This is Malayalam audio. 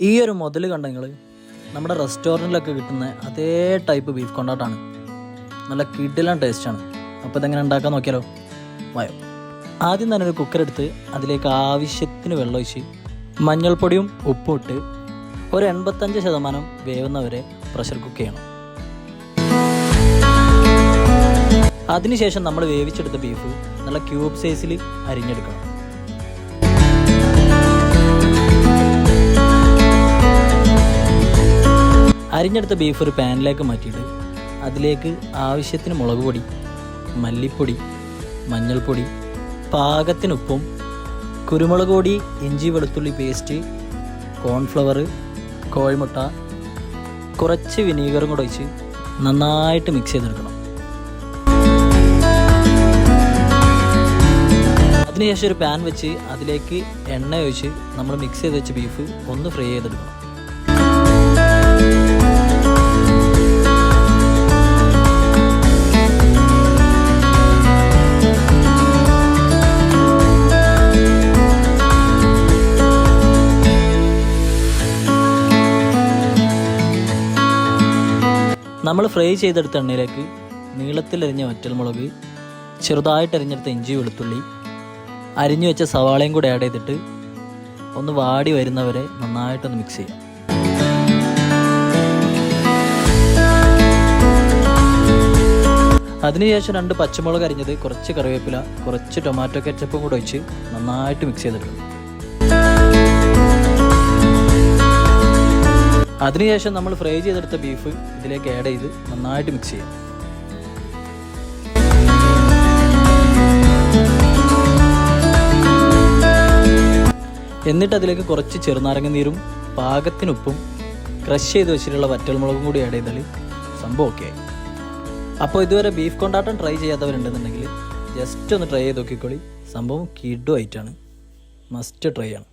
ഈ ഒരു മുതൽ കണ്ട നിങ്ങൾ നമ്മുടെ റെസ്റ്റോറന്റിലൊക്കെ കിട്ടുന്ന അതേ ടൈപ്പ് ബീഫ് കൊണ്ടാട്ടാണ്. നല്ല കിഡിലാണ് ടേസ്റ്റാണ് അപ്പോൾ ഇതെങ്ങനെ ഉണ്ടാക്കാൻ നോക്കിയാലോ? വായോ. ആദ്യം തന്നെ ഒരു കുക്കറെടുത്ത് അതിലേക്ക് ആവശ്യത്തിന് വെള്ളം ഒഴിച്ച് മഞ്ഞൾപ്പൊടിയും ഉപ്പും ഇട്ട് ഒരു എൺപത്തഞ്ച് ശതമാനം വേവുന്നവരെ പ്രഷർ കുക്ക് ചെയ്യണം. അതിനുശേഷം നമ്മൾ വേവിച്ചെടുത്ത ബീഫ് നല്ല ക്യൂബ് സൈസിൽ അരിഞ്ഞെടുക്കണം. അരിഞ്ഞെടുത്ത ബീഫ് ഒരു പാനിലേക്ക് മാറ്റിയിട്ട് അതിലേക്ക് ആവശ്യത്തിന് മുളക് പൊടി മല്ലിപ്പൊടി മഞ്ഞൾപ്പൊടി പാകത്തിന് ഉപ്പും കുരുമുളക് പൊടി ഇഞ്ചി വെളുത്തുള്ളി പേസ്റ്റ് കോൺഫ്ലവർ കോഴിമുട്ട കുറച്ച് വിനീഗറും കൂടെ ഒഴിച്ച് നന്നായിട്ട് മിക്സ് ചെയ്തെടുക്കണം. അതിനുശേഷം ഒരു പാൻ വെച്ച് അതിലേക്ക് എണ്ണ ഒഴിച്ച് നമ്മൾ മിക്സ് ചെയ്ത് വെച്ച ബീഫ് ഒന്ന് ഫ്രൈ ചെയ്തെടുക്കണം. നമ്മൾ ഫ്രൈ ചെയ്തെടുത്ത എണ്ണയിലേക്ക് നീളത്തിലരിഞ്ഞ വറ്റൽമുളക് ചെറുതായിട്ട് അരിഞ്ഞെടുത്ത ഇഞ്ചി വെളുത്തുള്ളി അരിഞ്ഞു വെച്ച സവാളയും കൂടെ ആഡ് ചെയ്തിട്ട് ഒന്ന് വാടി വരുന്നവരെ നന്നായിട്ടൊന്ന് മിക്സ് ചെയ്യാം. അതിനുശേഷം രണ്ട് പച്ചമുളക് അരിഞ്ഞത് കുറച്ച് കറിവേപ്പില കുറച്ച് ടൊമാറ്റോ കെച്ചപ്പും കൂടെ ഒഴിച്ച് നന്നായിട്ട് മിക്സ് ചെയ്തെടുക്കണം. അതിനുശേഷം നമ്മൾ ഫ്രൈ ചെയ്തെടുത്ത ബീഫ് ഇതിലേക്ക് ആഡ് ചെയ്ത് നന്നായിട്ട് മിക്സ് ചെയ്യാം. എന്നിട്ട് അതിലേക്ക് കുറച്ച് ചെറുനാരങ്ങ നീരും പാകത്തിനുപ്പും ക്രഷ് ചെയ്ത് വെച്ചിട്ടുള്ള വറ്റൽമുളകും കൂടി ആഡ് ചെയ്താൽ സംഭവം ഓക്കെ ആയി. അപ്പോൾ ഇതുവരെ ബീഫ് കൊണ്ടാട്ടം ട്രൈ ചെയ്യാത്തവരുണ്ടെന്നുണ്ടെങ്കിൽ ജസ്റ്റ് ഒന്ന് ട്രൈ ചെയ്ത് നോക്കിക്കോളി. സംഭവം കിഡു ആയിട്ടാണ്. മസ്റ്റ് ട്രൈ ആണ്.